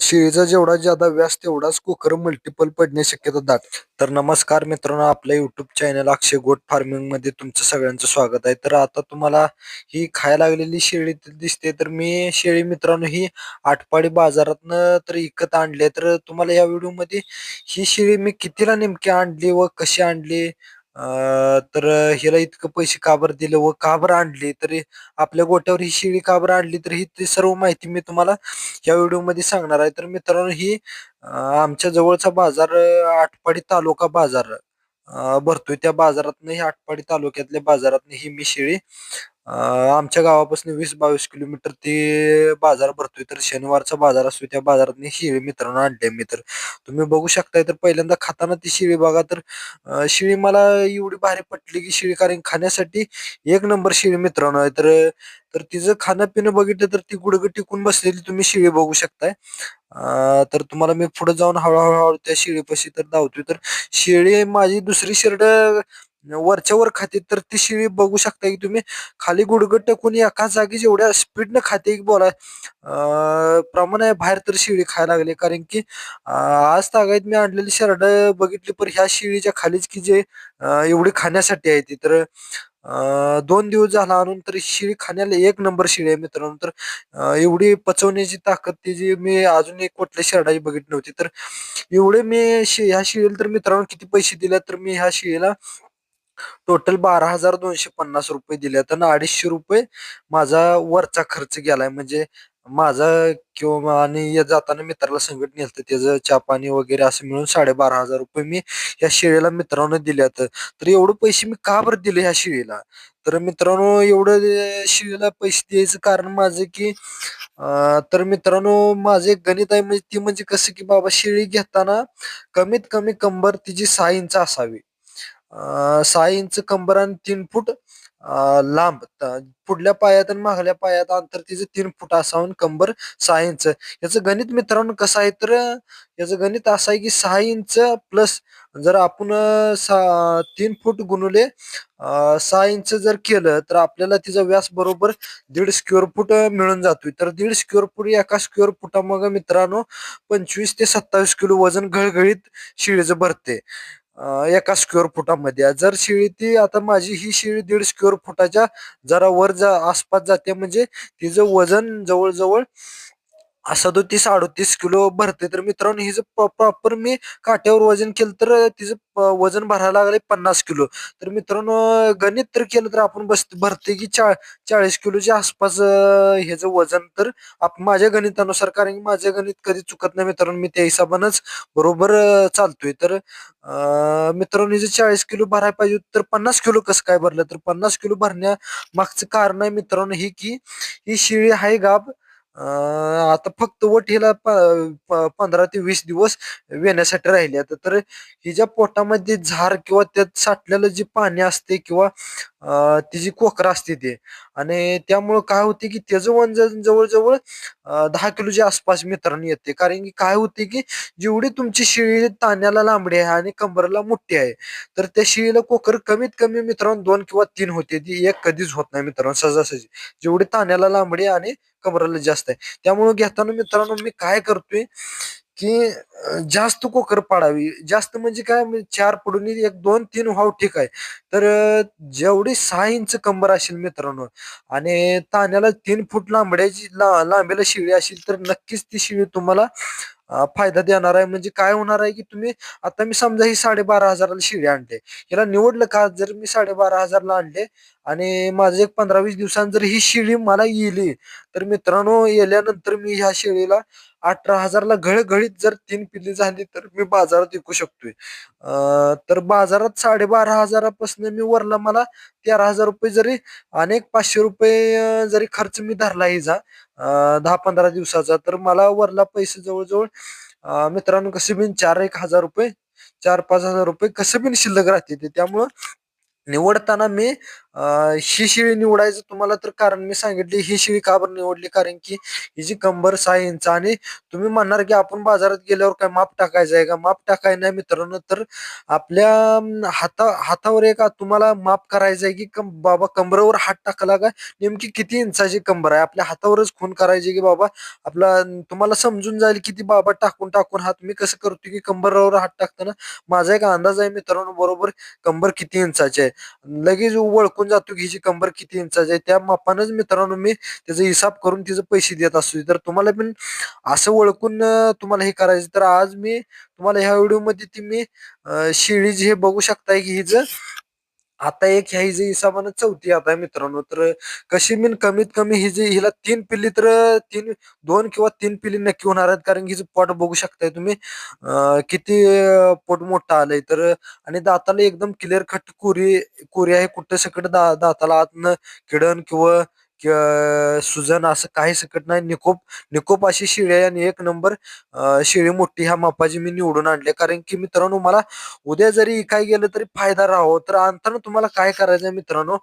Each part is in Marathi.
शेळीचा जेवढा ज्यादा व्यास तेवढाच कुकर मल्टिपल पडण्याची शक्यता दाट. तर नमस्कार मित्रांनो आपल्या युट्यूब चॅनल अक्षय गोट फार्मिंगमध्ये तुमचं सगळ्यांचं स्वागत आहे. तर आता तुम्हाला ही खायला लागलेली शेळी दिसते. तर मी शेळी मित्रांनो ही आटपाडी बाजारातनं तर इकत आणली तर तुम्हाला या व्हिडिओमध्ये ही शेळी मी कितीला नेमकी आणली व कशी आणली? अ तर हिला इतकं पैसे का बरं दिले व का बरं आणली? तरी आपल्या गोट्यावर ही शेळी का बरं आणली? तर ही ती सर्व माहिती मी तुम्हाला या व्हिडिओमध्ये सांगणार आहे. तर मित्रांनो ही आमच्या जवळचा बाजार आठपाडी आटपाडी तालुका बाजार भरतोय. त्या बाजारातनं ही आटपाडी तालुक्यातल्या बाजारातनं ही मी शेळी आमच्या गावापासून वीस बावीस किलोमीटर ते बाजार भरतोय. तर शनिवारचा बाजार असतो त्या बाजारात शिळी मित्रांनो आणले मी तर. तुम्ही बघू शकताय तर पहिल्यांदा खाताना ती शेळी बघा तर शिळी मला एवढी भारी पटली की शिळी कारण खाण्यासाठी एक नंबर शिळी मित्रांनो आहे. तर तर तिचं खाणं पिणं बघितलं तर ती गुडघं टिकून बसलेली तुम्ही शेळी बघू शकताय. तर तुम्हाला मी पुढे जाऊन हळूहळू हळू त्या शेळीपाशी तर धावतोय. तर शेळी माझी दुसरी शर्ट वरच्या वर खाते तर ती शिळी बघू शकता की तुम्ही खाली गुडगड टाकून एका जागी जेवढ्या स्पीडनं खाते की बोला प्रमाण प्रमाणे बाहेर तर शिळी खायला लागली. कारण की आज तागायत मी आणलेली शर्ट बघितली पण ह्या शिळीच्या खालीच की जे एवढी खाण्यासाठी आहे ती. तर दोन दिवस झाला आणून तर शिळी खाण्याला एक नंबर शिळी आहे मित्रांनो. तर एवढी पचवण्याची ताकद ती जी मी अजून एक कुठल्या शेरडाची बघितली नव्हती. तर एवढे मी ह्या शिळीला तर मित्रांनो किती पैसे दिले तर मी ह्या शिळीला टोटल बारा हजार दोनशे पन्नास रुपये दिले. आणि अडीचशे रुपये माझा वरचा खर्च गेलाय. म्हणजे माझा किंवा आणि या जाताना मित्राला संकट नेलतं. त्याचं चहा पाणी वगैरे असं मिळून साडेबारा हजार रुपये मी या शेळीला मित्रांनो दिल्यात तर एवढे पैसे मी का बरं दिले ह्या शेळीला? तर मित्रांनो एवढं अं, शेळीला पैसे द्यायचं कारण माझं की तर मित्रांनो माझं एक गणित आहे. म्हणजे ती म्हणजे कसं की बाबा शेळी घेताना कमीत कमी कंबर तिची सहा इंच असावी. सहा इंच कंबर आणि तीन फूट लांब. पुढल्या पायात आणि मागल्या पायात अंतर तिचं तीन फूट असावं कंबर सहा इंच. याचं गणित मित्रांनो कसं आहे तर याचं गणित असं आहे की सहा इंच प्लस जर आपण तीन फूट गुणले सहा इंच जर केलं तर आपल्याला तिचा व्यास बरोबर दीड स्क्वेअर फूट मिळून जातोय. तर दीड स्क्वेअर फूट एका स्क्वेअर फुटामागं मित्रांनो पंचवीस ते सत्तावीस किलो वजन घळघळीत शिळेचं भरते. एका स्क्वेअर फुटामध्ये. जर शेळी ती आता माझी ही शेळी दीड स्क्वेअर फुटाच्या जरा वर जा आसपास जाते म्हणजे तिचं वजन जवळजवळ सदोतीस अडोतीस किलो भरते तर मित्रांनो हिचं प्रॉपर मी काट्यावर वजन केलं तर तिचं प- वजन भरायला लागले पन्नास किलो. तर मित्रांनो गणित तर केलं तर आपण बस भरते की चा चाळीस किलोच्या आसपास ह्याचं वजन तर आप माझ्या गणितानुसार कारण की माझं गणित कधी चुकत नाही मित्रांनो मी त्या हिशोबानंच बरोबर चालतोय. तर मित्रांनो हिचं चाळीस किलो भरायला पाहिजे तर पन्नास किलो कसं काय भरलं? तर पन्नास किलो भरण्या मागचं कारण आहे मित्रांनो ही की ही शिळी आहे गाब आता फक्त वट हिला पंधरा ते वीस दिवस वेण्यासाठी राहिले आता तर हिच्या पोटामध्ये झार किंवा त्यात साठलेलं जे पाणी असते किंवा तिची कोकरा असते ते. आणि त्यामुळं काय होते की त्याचं वंजन जवळजवळ दहा किलोच्या आसपास मित्रांनी येते. कारण की काय होते की जेवढी तुमची शिळी ताण्याला लांबडी आहे आणि कंबरला मोठी आहे तर त्या शिळीला कोकर कमीत कमी मित्रांनो दोन किंवा तीन होते. ती एक कधीच होत नाही मित्रांनो सहजासहजी. जेवढी ताण्याला लांबडी आणि कमराला जास्त आहे. त्यामुळे घेताना मित्रांनो मी काय करतोय की जास्त कोकर पाडावी. जास्त म्हणजे काय चार पडून एक दोन तीन व्हाव ठीक आहे. तर जेवढी सहा इंच कंबर असेल मित्रांनो आणि ताण्याला तीन फूट लांबड्याची ला, लांबीला शिळी असेल तर नक्कीच ती शिळी तुम्हाला फायदा देणार आहे. म्हणजे काय होणार आहे की तुम्ही आता मी समजा ही साडेबारा हजाराला शिडी आणते हिला निवडलं का? जर मी साडेबारा हजारला आणले आणि माझं एक पंधरा वीस दिवसांत जर ही शिडी मला येली तर मित्रांनो येल्यानंतर मी ह्या शिडीला अठरा हजारला घळघळीत जर तीन पिल्ली झाली तर मी बाजारात विकू शकतोय. तर बाजारात साडेबारा हजारापासून मी वरला मला तेरा हजार रुपये जरी अनेक पाचशे रुपये जरी खर्च मी धरला हिचा दहा पंधरा दिवसाचा. तर मला वरला पैसे जवळजवळ मित्रांनो कसे बिन चार एक हजार रुपये चार पाच हजार रुपये कसे बिन शिल्लक राहते ते. त्यामुळं निवडताना मी अं, ही शिवी निवडायचं तुम्हाला तर कारण मी सांगितले ही शिवी का बरं निवडली? कारण की हिची कंबर सहा इंच आणि तुम्ही म्हणणार की आपण बाजारात गेल्यावर काय माप टाकायचं आहे का? माप टाकाय नाही मित्रांनो तर आपल्या अं, हाता हातावर एक तुम्हाला माप करायचं आहे की कं- बाबा कंबरवर हात टाकला का? नेमकी किती इंचाची कंबर आहे? आपल्या हातावरच खून करायची की बाबा आपला तुम्हाला समजून जाईल की ती बाबा टाकून टाकून हात मी कसं करतो की कंबरावर हात टाकताना? माझा एक अंदाज आहे मित्रांनो बरोबर कंबर किती इंचाची आहे? लगेच ओळखून जातो की हिची कंबर किती इंचाची आहे त्या मापानच मित्रांनो मी त्याचा हिसाब करून तिचे पैसे देत असतो तर तुम्हाला पण असं ओळखून तुम्हाला हे करायचं तर आज मी तुम्हाला ह्या व्हिडिओमध्ये ती मी शेळी जी हे बघू शकताय की हिचं आता एक ह्या हिच्या हिसाबानं चौथी आता आहे मित्रांनो. तर कशी मी कमीत कमी ही जी हिला तीन पिल्ली तर तीन दोन किंवा तीन पिल्ली नक्की होणार आहेत कारण की हिचं पोट बघू शकताय तुम्ही. अं, किती अं, पोट मोठं आलंय. तर आणि दाताला एकदम क्लिअर कट कोरी कोरी आहे. कुठं सकट दा दाताला आतनं किडन किंवा किंवा सुजन असं काही सकट नाही. निकोप निकोप अशी शेळी आहे आणि एक नंबर शिळी मोठी ह्या मापाची मी निवडून आणले. कारण की मित्रांनो मला उद्या जरी काय गेलं तरी फायदा राहावं तर आणताना तुम्हाला काय करायचंय मित्रांनो?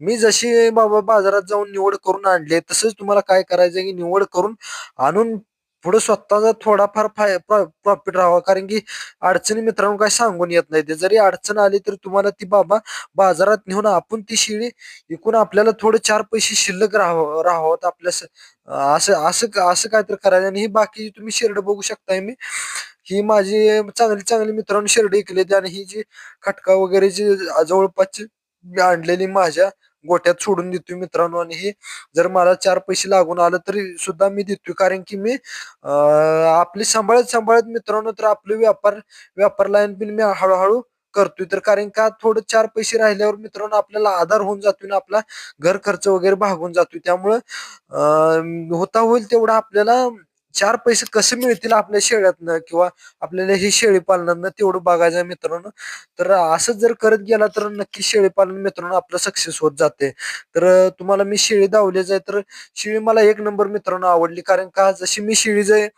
मी जशी बाबा बाजारात जाऊन निवड करून आणली तसंच तुम्हाला काय करायचंय की निवड करून आणून पुढे स्वतःचा थोडाफार फाय प्रॉफिट राहावा. कारण की अडचणी मित्रांनो काय सांगून येत नाही ते जरी अडचण आली तरी तुम्हाला ती बाबा बाजारात नेऊन आपण ती शिळी विकून आपल्याला थोडे चार पैसे शिल्लक राहावं राहावत आपल्या असं असं असं काहीतरी करायचं आणि ही बाकी तुम्ही शेरड बघू शकताय मी. ही माझी चांगली चांगली मित्रांनो शेरड ऐकली आणि ही जी खटका वगैरे जी जवळपासची मी आणलेली माझ्या गोट्यात सोडून देतोय मित्रांनो. आणि हे जर मला चार पैसे लागून आलं तरी सुद्धा मी देतोय. कारण की मी आपली सांभाळत सांभाळत मित्रांनो तर आपले व्यापार व्यापार लाईन पण मी हळूहळू करतोय. तर कारण का थोडं चार पैसे राहिल्यावर मित्रांनो आपल्याला आधार होऊन जातोय ना आपला घर खर्च वगैरे भागून जातोय. त्यामुळं होता होईल तेवढा आपल्याला चार पैसे कसे मिळतील आपल्या शेळ्यातनं किंवा आपल्याला ही शेळी पालनानं तेवढं बघायचं आहे मित्रांनो. तर असंच जर करत गेला तर नक्की शेळी पालन मित्रांनो आपलं सक्सेस होत जाते. तर तुम्हाला मी शेळी दावलीच आहे. तर शेळी मला एक नंबर मित्रांनो आवडली. कारण का जशी मी शेळी जे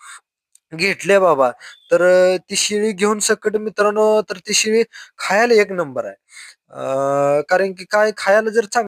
घेतले बाबा तर ती शेळी घेऊन सकट मित्रांनो तर ती शेळी खायला एक नंबर आहे. कारण की काय खायला जर चांगली